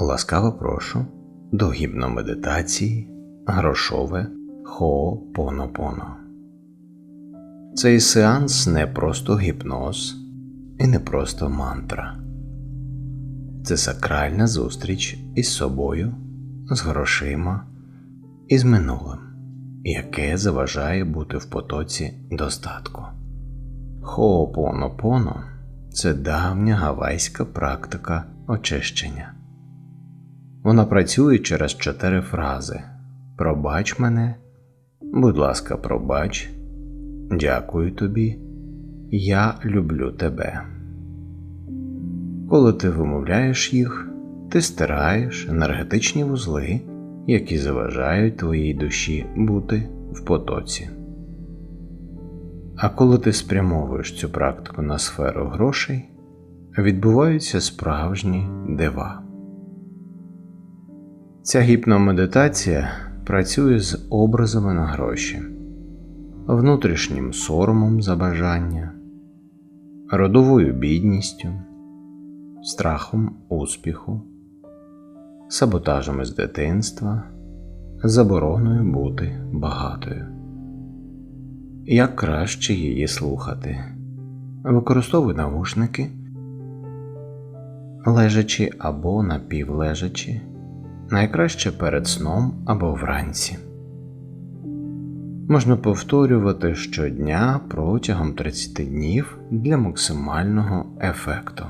Ласкаво прошу до гіпномедитації грошове Хо'опонопоно. Цей сеанс не просто гіпноз і не просто мантра. Це сакральна зустріч із собою, з грошима і з минулим, яке заважає бути в потоці достатку. Хо'опонопоно – це давня гавайська практика очищення. Вона працює через чотири фрази: Пробач мене, будь ласка, пробач, дякую тобі, я люблю тебе. Коли ти вимовляєш їх, ти стираєш енергетичні вузли, які заважають твоїй душі бути в потоці. А коли ти спрямовуєш цю практику на сферу грошей, відбуваються справжні дива. Ця гіпномедитація працює з образами на гроші, внутрішнім соромом за бажання, родовою бідністю, страхом успіху, саботажем із дитинства, забороною бути багатою. Як краще її слухати? Використовуй навушники, лежачи або напівлежачи найкраще перед сном або вранці. Можна повторювати щодня протягом 30 днів для максимального ефекту.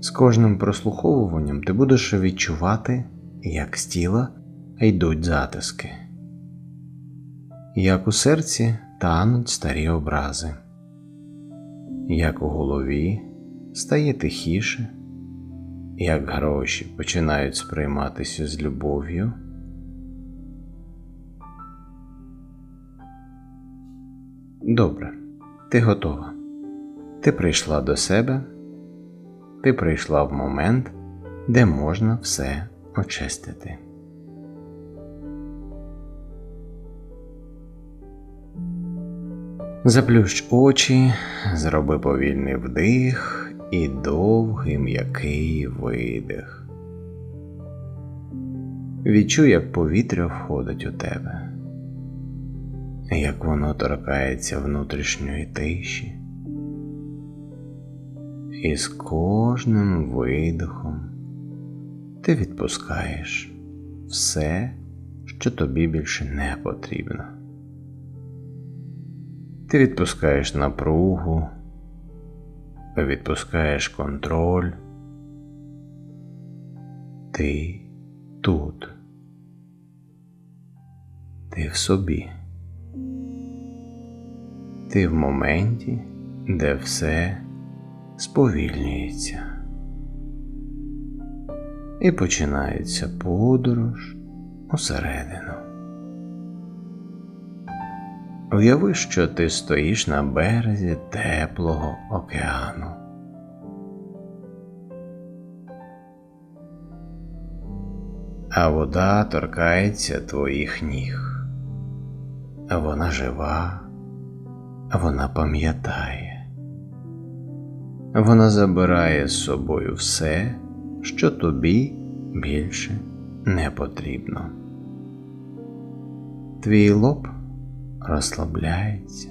З кожним прослуховуванням ти будеш відчувати, як з тіла йдуть затиски, як у серці тануть старі образи, як у голові стає тихіше як гроші починають сприйматися з любов'ю. Добре, ти готова. Ти прийшла до себе, ти прийшла в момент, де можна все очистити. Заплющ очі, зроби повільний вдих і довгий м'який видих. Відчуй, як повітря входить у тебе, як воно торкається внутрішньої тиші, і з кожним видихом ти відпускаєш все, що тобі більше не потрібно. Ти відпускаєш напругу відпускаєш контроль, ти тут, ти в собі, ти в моменті, де все сповільнюється. І починається подорож усередину. Уяви, що ти стоїш на березі теплого океану. А вода торкається твоїх ніг. Вона жива, вона пам'ятає, вона забирає з собою все, що тобі більше не потрібно. Твій лоб розслабляється,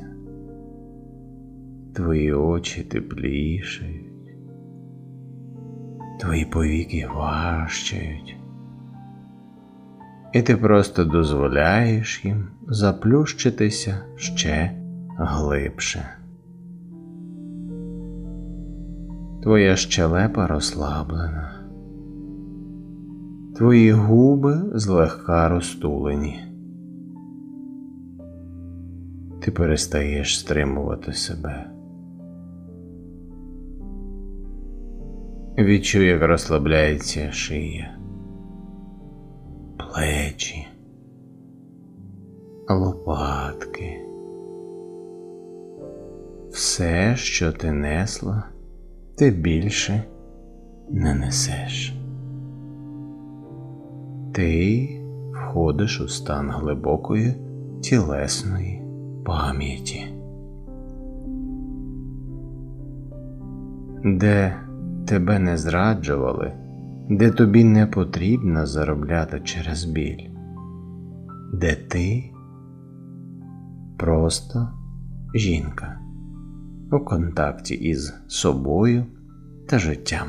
твої очі теплішають, твої повіки важчають, і ти просто дозволяєш їм заплющитися ще глибше. Твоя щелепа розслаблена, твої губи злегка розтулені. Ти перестаєш стримувати себе. Відчуй, як розслабляється шия, плечі, лопатки. Все, що ти несла, ти більше не несеш. Ти входиш у стан глибокої тілесної пам'яті, де тебе не зраджували, де тобі не потрібно заробляти через біль, де ти просто жінка у контакті із собою та життям.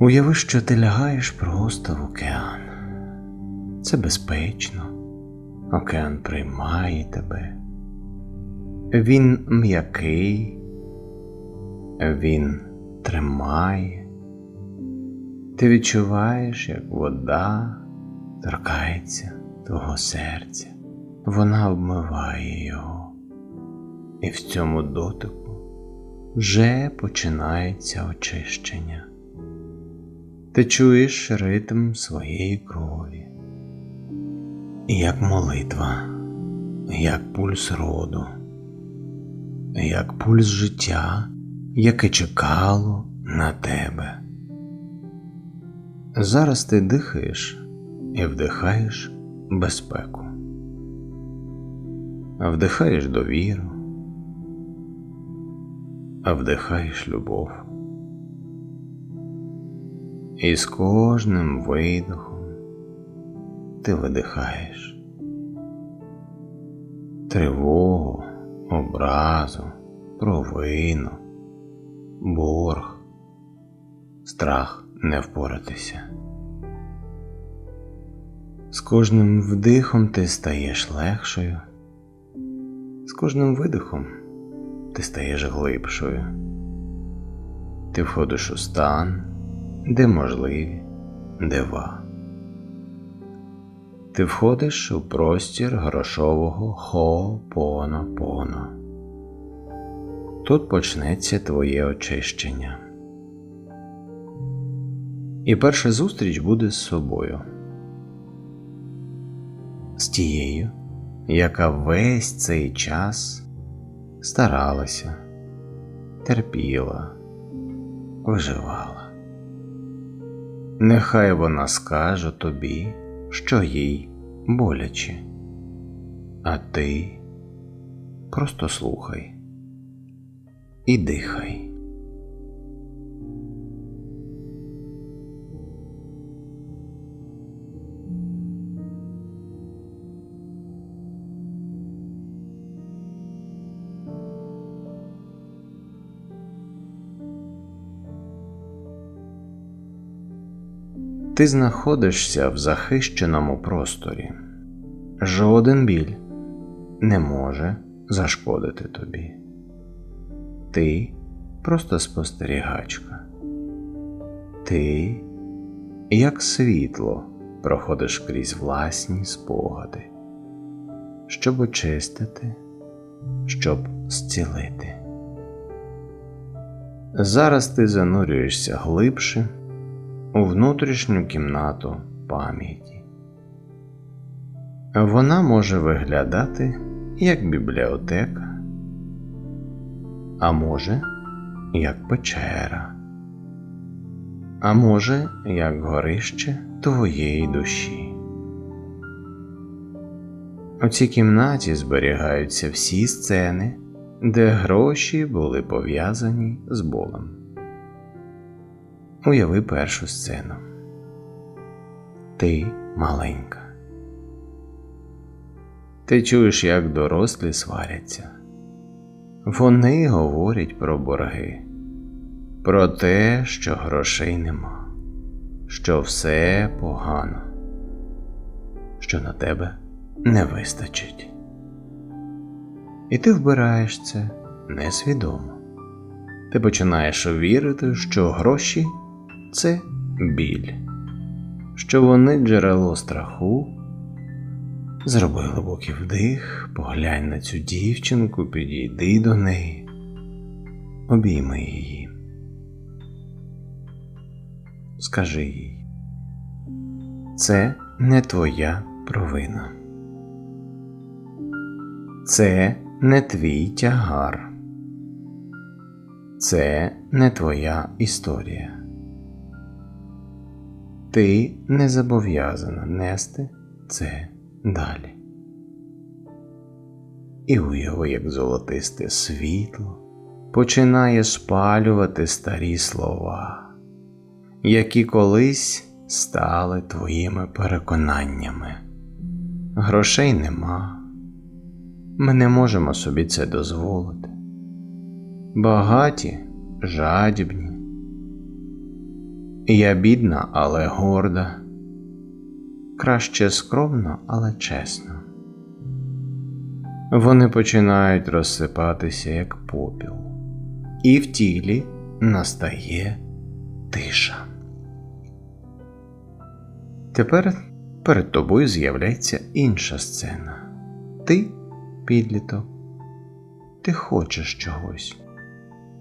Уяви, що ти лягаєш просто в океан. Це безпечно, океан приймає тебе. Він м'який, він тримає. Ти відчуваєш, як вода торкається твого серця, вона обмиває його, і в цьому дотику вже починається очищення. Ти чуєш ритм своєї крові, як молитва, як пульс роду, як пульс життя, яке чекало на тебе. Зараз ти дихаєш і вдихаєш безпеку, вдихаєш довіру, вдихаєш любов. І з кожним видохом ти видихаєш тривогу, образу, провину, борг, страх не впоратися. З кожним вдихом ти стаєш легшою, з кожним видихом ти стаєш глибшою, ти входиш у стан де можливі дива. Ти входиш у простір грошового хо-поно-поно. Тут почнеться твоє очищення. І перша зустріч буде з собою, з тією, яка весь цей час старалася, терпіла, виживала. Нехай вона скаже тобі, що їй боляче, а ти просто слухай і дихай. Ти знаходишся в захищеному просторі. Жоден біль не може зашкодити тобі. Ти просто спостерігачка. Ти, як світло, проходиш крізь власні спогади, щоб очистити, щоб зцілити. Зараз ти занурюєшся глибше у внутрішню кімнату пам'яті. Вона може виглядати як бібліотека, а може, як печера, а може, як горище твоєї душі. У цій кімнаті зберігаються всі сцени, де гроші були пов'язані з болем. Уяви першу сцену. Ти маленька. Ти чуєш, як дорослі сваряться. Вони говорять про борги, про те, що грошей нема, що все погано, що на тебе не вистачить. І ти вбираєш це несвідомо. Ти починаєш вірити, що гроші це біль, що вони джерело страху. Зроби глибокий вдих, поглянь на цю дівчинку, підійди до неї, обійми її. Скажи їй, це не твоя провина, це не твій тягар, це не твоя історія ти не зобов'язана нести це далі. І уяви, як золотисте світло починає спалювати старі слова, які колись стали твоїми переконаннями. Грошей нема, ми не можемо собі це дозволити. Багаті, жадібні. Я бідна, але горда, краще скромно, але чесно. Вони починають розсипатися, як попіл, і в тілі настає тиша. Тепер перед тобою з'являється інша сцена. Ти підліток, ти хочеш чогось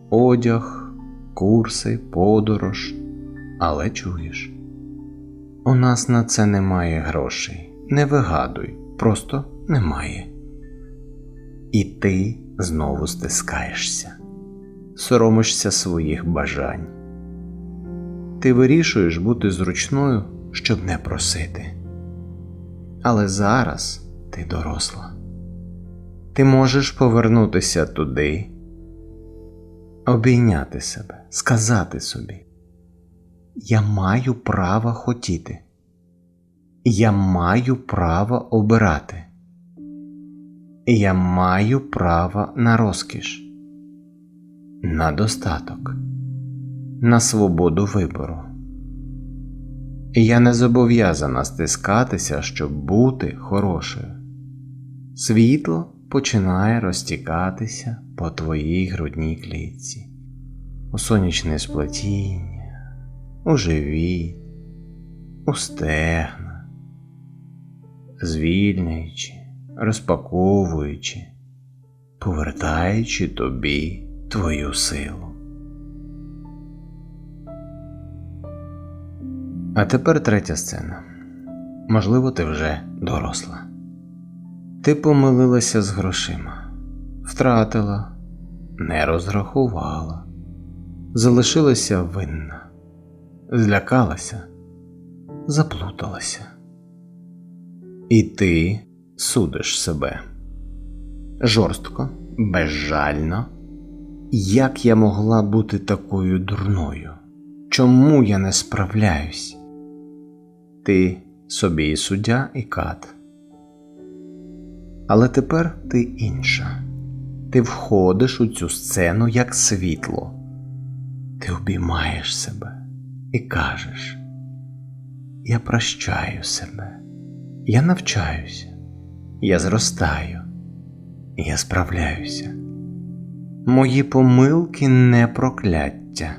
одяг, курси, подорож, але чуєш. У нас на це немає грошей. Не вигадуй, просто немає. І ти знову стискаєшся, соромишся своїх бажань. Ти вирішуєш бути зручною, щоб не просити. Але зараз ти доросла. Ти можеш повернутися туди, обійняти себе, сказати собі: Я маю право хотіти, я маю право обирати, я маю право на розкіш, на достаток, на свободу вибору. Я не зобов'язана стискатися, щоб бути хорошою. Світло починає розтікатися по твоїй грудній клітці, у сонячне сплетіння, у живіт, у стегна, звільняючи, розпаковуючи, повертаючи тобі твою силу. А тепер третя сцена. Можливо, ти вже доросла. Ти помилилася з грошима, втратила, не розрахувала, залишилася винна, злякалася, заплуталася. І ти судиш себе жорстко, безжально. Як я могла бути такою дурною? Чому я не справляюсь? Ти собі і суддя, і кат. Але тепер ти інша. Ти входиш у цю сцену як світло. Ти обіймаєш себе і кажеш: Я прощаю себе, я навчаюся, я зростаю, я справляюся. Мої помилки не прокляття,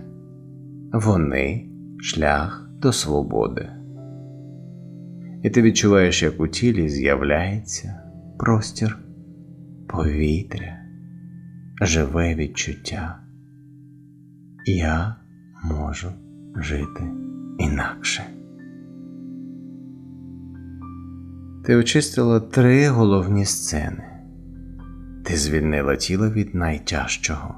вони шлях до свободи. І ти відчуваєш, як у тілі з'являється простір, повітря, живе відчуття. Я можу жити інакше. Ти очистила три головні сцени. Ти звільнила тіло від найтяжчого.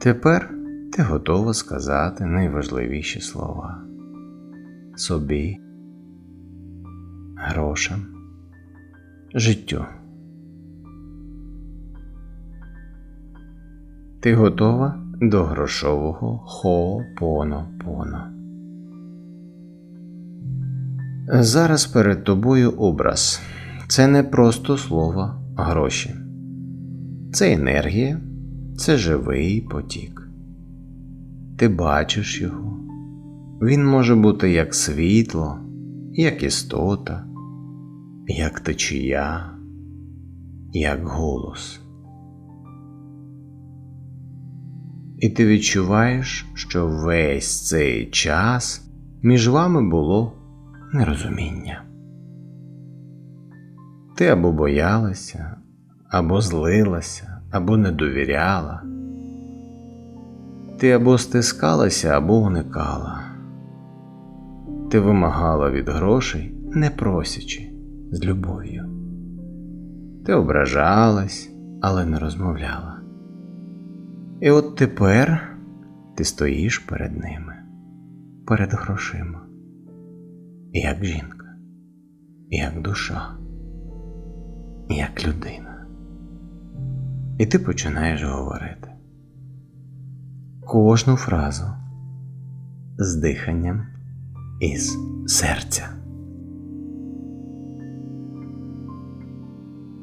Тепер ти готова сказати найважливіші слова собі, грошам життю. Ти готова до грошового хоопоно-поно. Зараз перед тобою образ. Це не просто слово гроші. Це енергія, це живий потік. Ти бачиш його. Він може бути як світло, як істота як течія, як голос. І ти відчуваєш, що весь цей час між вами було нерозуміння. Ти або боялася, або злилася, або не довіряла. Ти або стискалася, або уникала. Ти вимагала від грошей, не просячи з любов'ю. Ти ображалась, але не розмовляла. І от тепер ти стоїш перед ними, перед грошима, як жінка, як душа, як людина. І ти починаєш говорити кожну фразу з диханням із серця.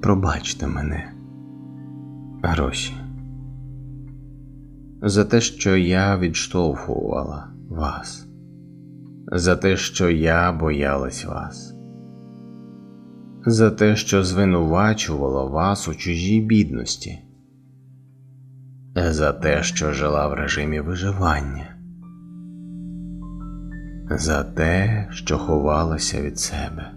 Пробачте мене, гроші, за те, що я відштовхувала вас, за те, що я боялась вас, за те, що звинувачувала вас у чужій бідності, за те, що жила в режимі виживання, за те, що ховалася від себе.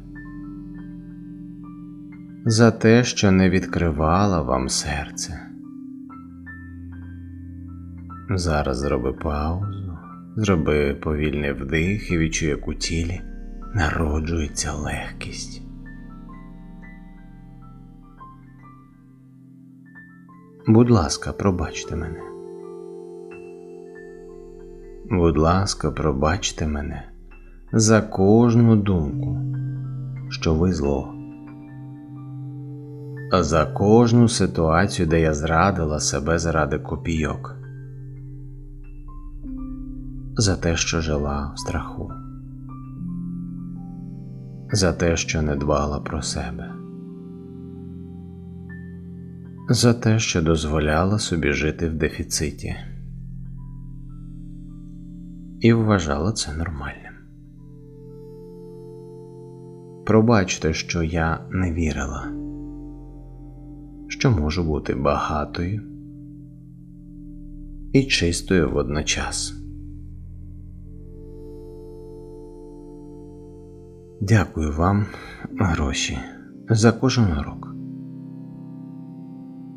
За те, що не відкривала вам серце. Зараз зроби паузу, зроби повільний вдих і відчуй, як у тілі народжується легкість. Будь ласка, пробачте мене. Будь ласка, пробачте мене за кожну думку, що ви зло за кожну ситуацію, де я зрадила себе заради копійок, за те, що жила в страху, за те, що не дбала про себе, за те, що дозволяла собі жити в дефіциті і вважала це нормальним. Пробачте, що я не вірила що можу бути багатою і чистою водночас. Дякую вам, гроші, за кожен урок,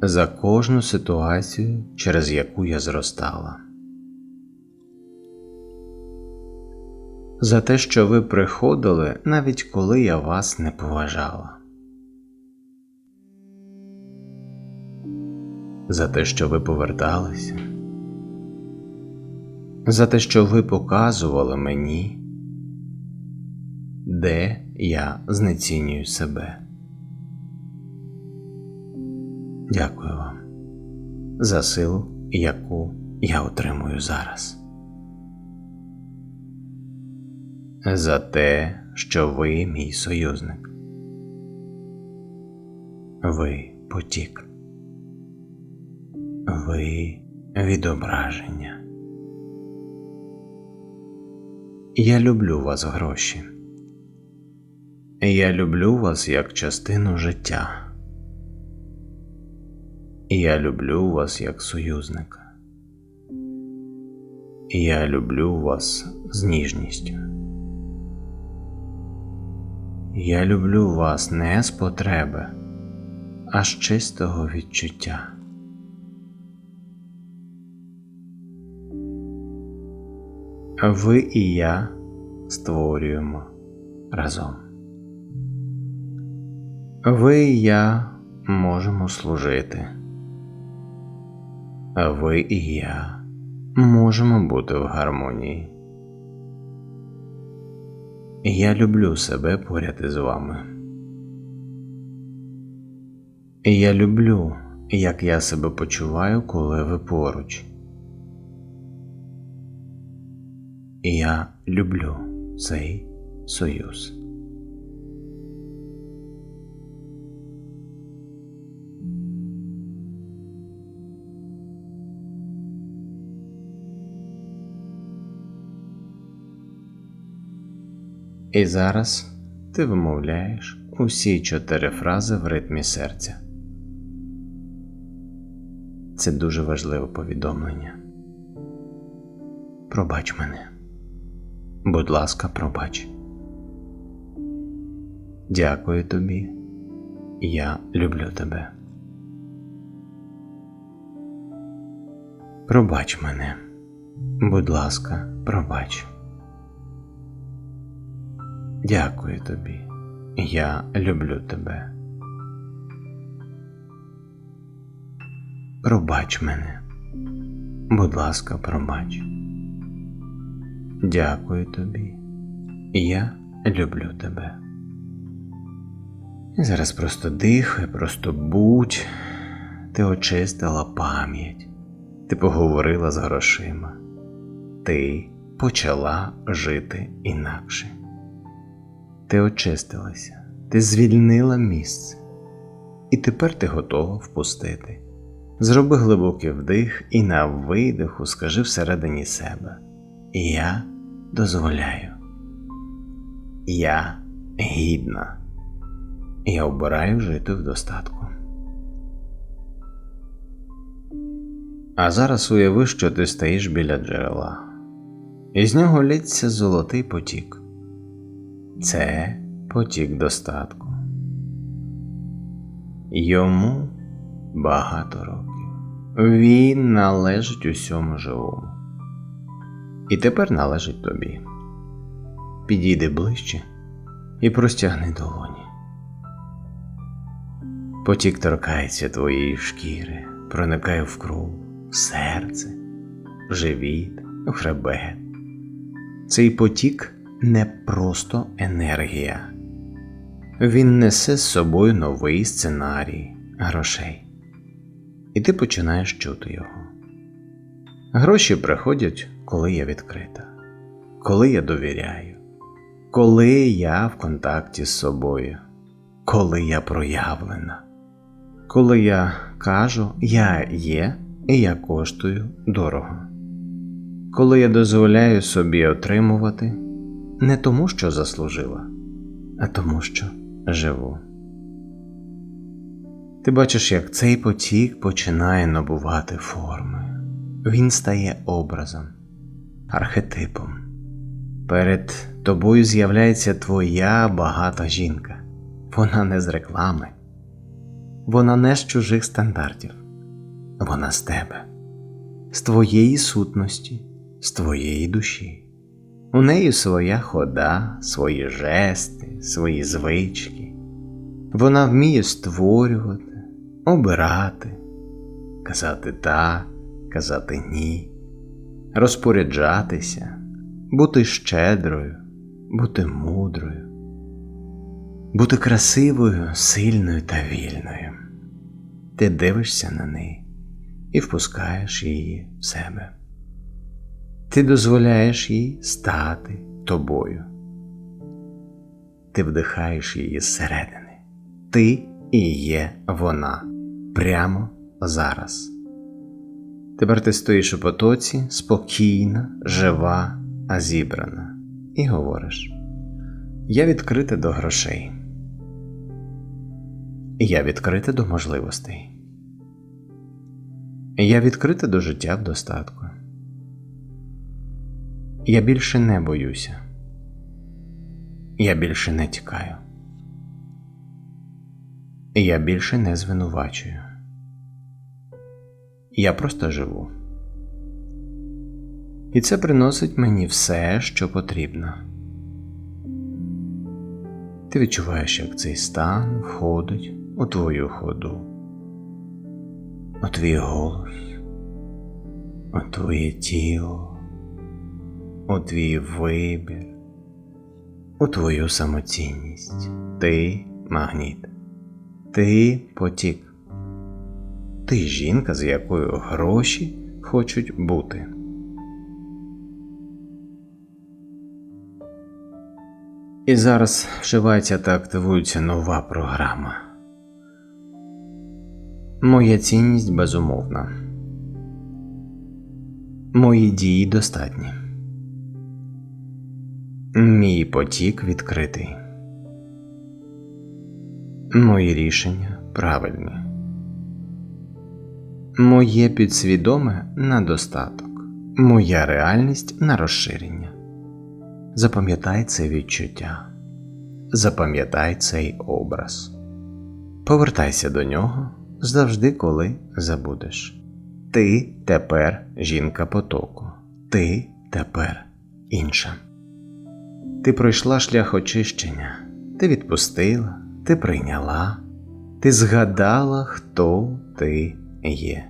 за кожну ситуацію, через яку я зростала, за те, що ви приходили, навіть коли я вас не поважала. за те, що ви поверталися, за те, що ви показували мені, де я знецінюю себе. Дякую вам за силу, яку я отримую зараз. За те, що ви мій союзник. Ви потік ви відображення. Я люблю вас гроші. Я люблю вас як частину життя. Я люблю вас як союзника. Я люблю вас з ніжністю. Я люблю вас не з потреби, а з чистого відчуття. ви і я створюємо разом. Ви і я можемо служити, ви і я можемо бути в гармонії. Я люблю себе поряд із вами. Я люблю, як я себе почуваю, коли ви поруч. Я люблю цей союз. І зараз ти вимовляєш усі чотири фрази в ритмі серця. Це дуже важливе повідомлення. Пробач мене. Будь ласка, пробач. Дякую тобі, я люблю тебе. Пробач мене, будь ласка, пробач. Дякую тобі, я люблю тебе. Пробач мене, будь ласка, пробач. Дякую тобі, я люблю тебе. Зараз просто дихай, просто будь, ти очистила пам'ять, ти поговорила з грошима, ти почала жити інакше. Ти очистилася, ти звільнила місце, і тепер ти готова впустити. Зроби глибокий вдих і на видиху скажи всередині себе: Я дозволяю. Я гідна. Я обираю жити в достатку. А зараз уяви, що ти стоїш біля джерела, і з нього лється золотий потік. Це потік достатку. Йому багато років. Він належить усьому живому. І тепер належить тобі. Підійди ближче і простягни долоні. Потік торкається твоєї шкіри, проникає в кров, в серце, в живіт, в хребет. Цей потік не просто енергія, він несе з собою новий сценарій грошей, і ти починаєш чути його. Гроші приходять, коли я відкрита, коли я довіряю, коли я в контакті з собою, коли я проявлена, коли я кажу Я є і я коштую дорого, коли я дозволяю собі отримувати не тому, що заслужила, а тому, що живу. Ти бачиш, як цей потік починає набувати форми. Він стає образом, архетипом. Перед тобою з'являється твоя багата жінка. Вона не з реклами, вона не з чужих стандартів, вона з тебе, з твоєї сутності, з твоєї душі. У неї своя хода, свої жести, свої звички. Вона вміє створювати, обирати, казати так, казати ні, розпоряджатися, бути щедрою, бути мудрою, бути красивою, сильною та вільною. Ти дивишся на неї і впускаєш її в себе. Ти дозволяєш їй стати тобою. Ти вдихаєш її зсередини. Ти і є вона прямо зараз. Тепер ти стоїш у потоці спокійна, жива, а зібрана, і говориш: Я відкрита до грошей. Я відкрита до можливостей. Я відкрита до життя в достатку. Я більше не боюся. Я більше не тікаю. Я більше не звинувачую. Я просто живу. І це приносить мені все, що потрібно. Ти відчуваєш, як цей стан входить у твою ходу, у твій голос, у твоє тіло, у твій вибір, у твою самоцінність. Ти магніт, ти потік. Ти жінка, з якою гроші хочуть бути. І зараз вживається та активується нова програма. Моя цінність безумовна. Мої дії достатні. Мій потік відкритий. Мої рішення правильні. Моє підсвідоме на достаток, моя реальність на розширення. Запам'ятай це відчуття, запам'ятай цей образ, повертайся до нього завжди, коли забудеш. Ти тепер жінка потоку, ти тепер інша. Ти пройшла шлях очищення, ти відпустила, ти прийняла, ти згадала, хто ти є.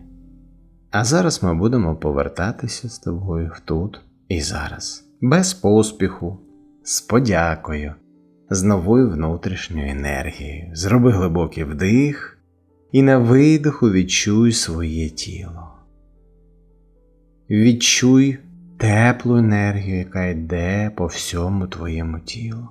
А зараз ми будемо повертатися з тобою тут і зараз, без поспіху, з подякою, з новою внутрішньою енергією. Зроби глибокий вдих і на видиху відчуй своє тіло. Відчуй теплу енергію, яка йде по всьому твоєму тілу.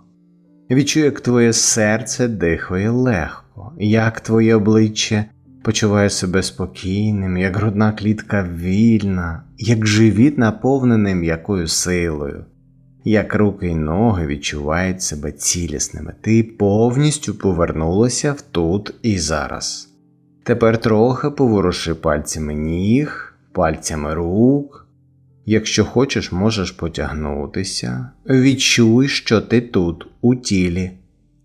Відчуй, як твоє серце дихає легко, як твоє обличчя почуває себе спокійним, як грудна клітка вільна, як живіт наповнений м'якою силою, як руки й ноги відчувають себе цілісними. Ти повністю повернулася в тут і зараз. Тепер трохи поворуши пальцями ніг, пальцями рук. Якщо хочеш, можеш потягнутися, відчуй, що ти тут, у тілі,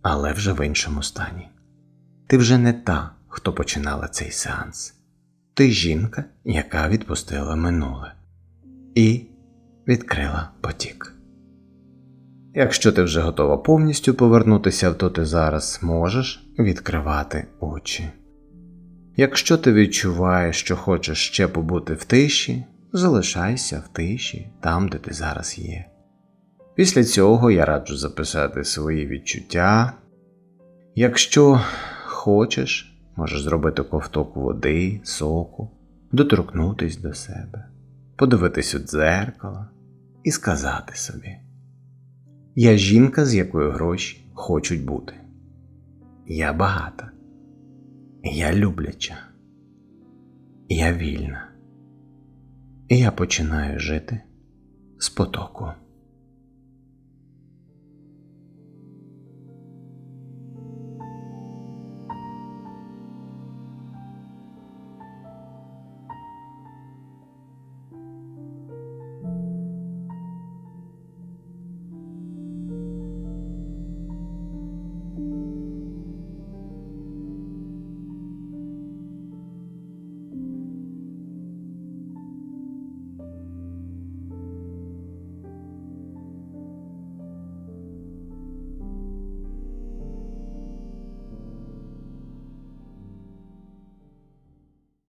але вже в іншому стані. Ти вже не та, хто починала цей сеанс. Ти жінка, яка відпустила минуле і відкрила потік. Якщо ти вже готова повністю повернутися тут і зараз, можеш відкривати очі. Якщо ти відчуваєш, що хочеш ще побути в тиші, залишайся в тиші там, де ти зараз є. Після цього я раджу записати свої відчуття. Якщо хочеш, можеш зробити ковток води, соку, доторкнутись до себе, подивитись у дзеркало і сказати собі: Я жінка, з якою гроші хочуть бути. Я багата, я любляча, я вільна. І я починаю жити з потоку.